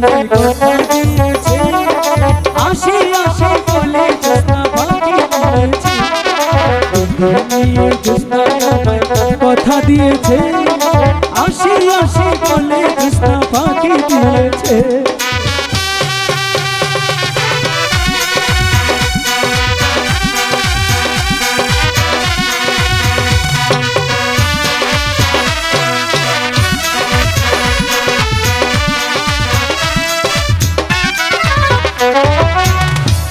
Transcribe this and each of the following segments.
Thank you.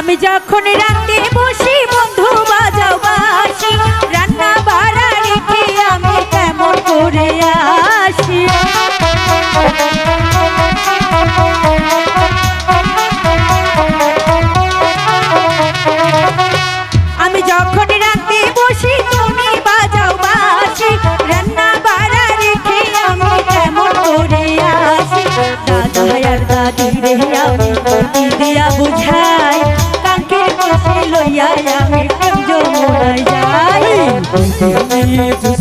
আমি যখন রাতে বসি, বন্ধু বাজাও বাসি। রান্না বাড়া রেখে আমি কেমন করে আসি? আমি বসি, তুমি রেখে কেমন করে দাদা আর দাদি রে আমি দিয়া বুঝাই। নিয়ে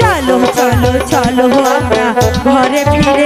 চলো চলো চলো আমরা ঘরে ফিরে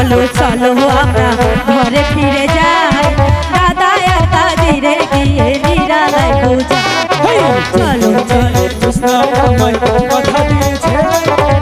চলো চলো আমরা ঘরে ফিরে যাই দাদা আর দাদি রে গিয়ে নিরালায় পূজা চলো চলো কথা দিয়েছে